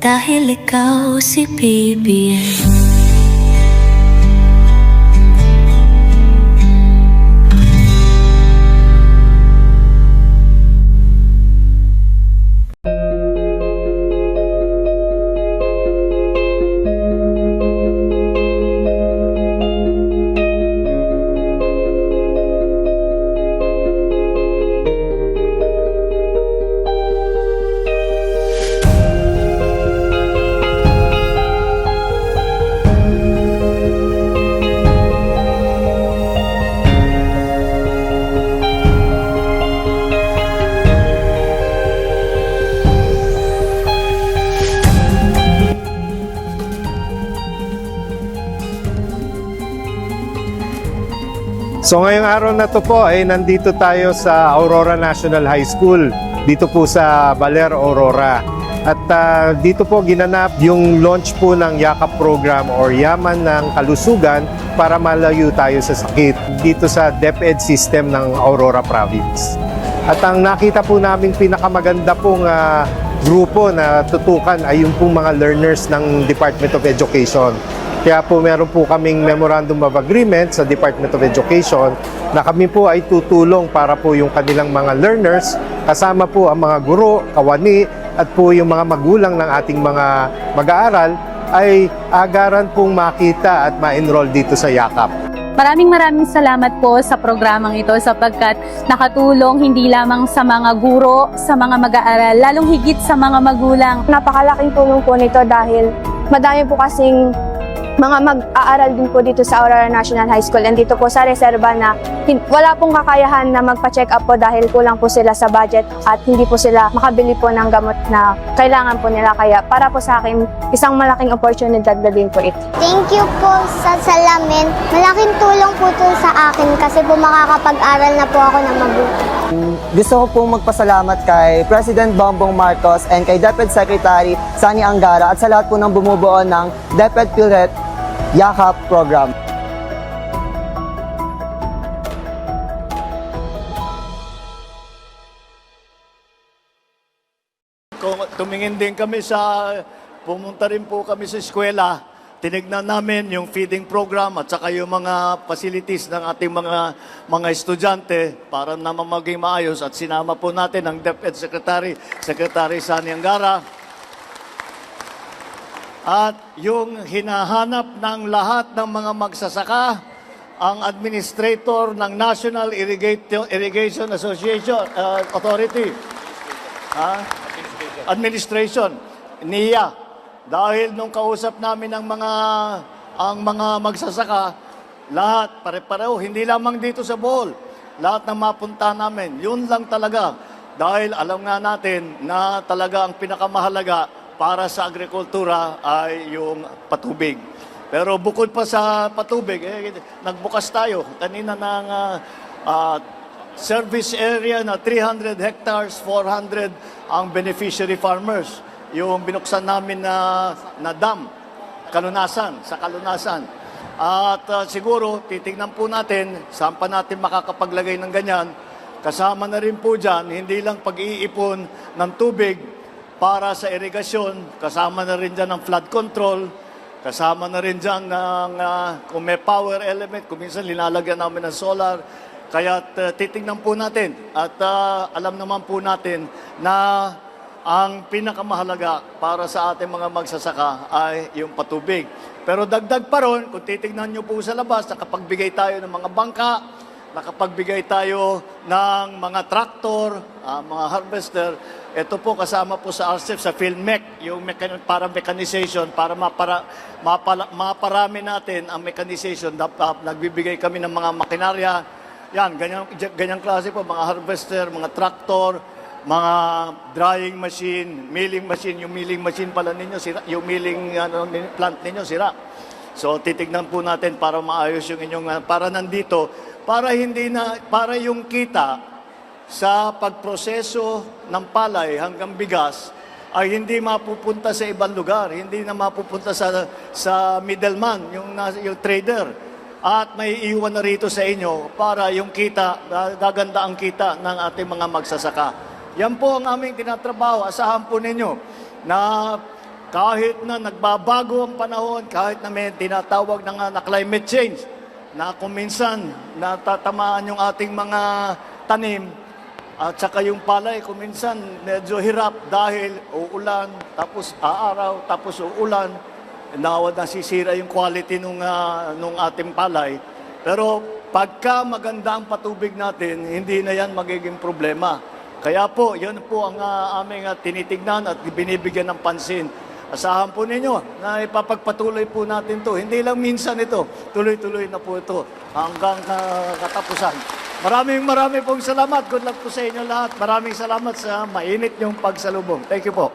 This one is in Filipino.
Dahil ikaw si BBM So ngayong araw na to po ay nandito tayo sa Aurora National High School dito po sa Baler, Aurora. At ah, dito po ginanap yung launch po ng Yakap program or Yaman ng Kalusugan para malayo tayo sa sakit dito sa DepEd system ng Aurora Province. At ang nakita po namin pinakamaganda pong ah, grupo na tutukan ay yung pong mga learners ng Department of Education. Kaya po meron po kaming Memorandum of Agreement sa Department of Education na kami po ay tutulong para po yung kanilang mga learners, kasama po ang mga guro, kawani, at po yung mga magulang ng ating mga mag-aaral ay agaran pong makita at ma-enroll dito sa YAKAP. Maraming maraming salamat po sa programang ito sapagkat nakatulong hindi lamang sa mga guro, sa mga mag-aaral, lalong higit sa mga magulang. Napakalaking tulong po nito dahil madami po kasing mga mag-aaral din po dito sa Aurora National High School and dito po sa reserva na wala pong kakayahan na magpa-check up po dahil kulang po sila sa budget at hindi po sila makabili po ng gamot na kailangan po nila. Kaya para po sa akin, isang malaking opportunity na din po ito. Thank you po sa salamin. Malaking tulong po ito sa akin kasi po makakapag-aral na po ako ng mabuti. Gusto ko pong magpasalamat kay President Bongbong Marcos and kay DepEd Secretary Sani Angara at sa lahat po ng bumubuo ng DepEd PhilHealth Yakap Program. Kung tumingin din kami sa, pumunta rin po kami sa eskwela, tinignan namin yung feeding program at saka yung mga facilities ng ating mga mga estudyante para naman maging maayos at sinama po natin ang DepEd Secretary, Secretary Sani Angara. At yung hinahanap ng lahat ng mga magsasaka, ang administrator ng National Irrigation, Association uh, Authority. Ha? administration, NIA. Dahil nung kausap namin ang mga ang mga magsasaka, lahat pare-pareho, hindi lamang dito sa Bohol. Lahat ng mapunta namin, yun lang talaga. Dahil alam nga natin na talaga ang pinakamahalaga para sa agrikultura ay yung patubig. Pero bukod pa sa patubig, eh, nagbukas tayo kanina ng ah, ah, service area na 300 hectares, 400 ang beneficiary farmers. Yung binuksan namin na, na dam, kalunasan, sa kalunasan. At ah, siguro, titingnan po natin, saan pa natin makakapaglagay ng ganyan. Kasama na rin po dyan, hindi lang pag-iipon ng tubig para sa irigasyon, kasama na rin dyan ng flood control, kasama na rin dyan ng, ah, kung may power element, kung minsan linalagyan namin ng solar, kaya uh, titingnan po natin at uh, alam naman po natin na ang pinakamahalaga para sa ating mga magsasaka ay yung patubig. Pero dagdag pa ron, kung titingnan nyo po sa labas, nakapagbigay tayo ng mga bangka, nakapagbigay tayo ng mga traktor, ah, mga harvester. Ito po kasama po sa RCEP, sa PhilMech, yung mechan- para mechanization, para mapara, mapala, maparami natin ang mechanization. Dapat nagbibigay kami ng mga makinarya, yan, ganyan, ganyang klase po, mga harvester, mga traktor, mga drying machine, milling machine, yung milling machine pala ninyo, sira, yung milling ano, plant ninyo, sira. So titignan po natin para maayos yung inyong, ah, para nandito, para hindi na, para yung kita sa pagproseso ng palay hanggang bigas ay hindi mapupunta sa ibang lugar, hindi na mapupunta sa sa middleman, yung, yung trader at may iwan na rito sa inyo para yung kita, gaganda ang kita ng ating mga magsasaka. Yan po ang aming tinatrabaho. Asahan po ninyo na kahit na nagbabago ang panahon, kahit na may tinatawag na nga na climate change, na kung minsan natatamaan yung ating mga tanim, at saka yung palay, kung minsan medyo hirap dahil uulan, tapos aaraw, tapos uulan, nawad nasisira yung quality nung, ah, nung ating palay. Pero pagka maganda ang patubig natin, hindi na yan magiging problema. Kaya po, yun po ang ah, aming ah, tinitignan at binibigyan ng pansin. Asahan po ninyo na ipapagpatuloy po natin to. Hindi lang minsan ito, tuloy-tuloy na po ito hanggang ah, katapusan. Maraming maraming pong salamat. Good luck po sa inyo lahat. Maraming salamat sa mainit yung pagsalubong. Thank you po.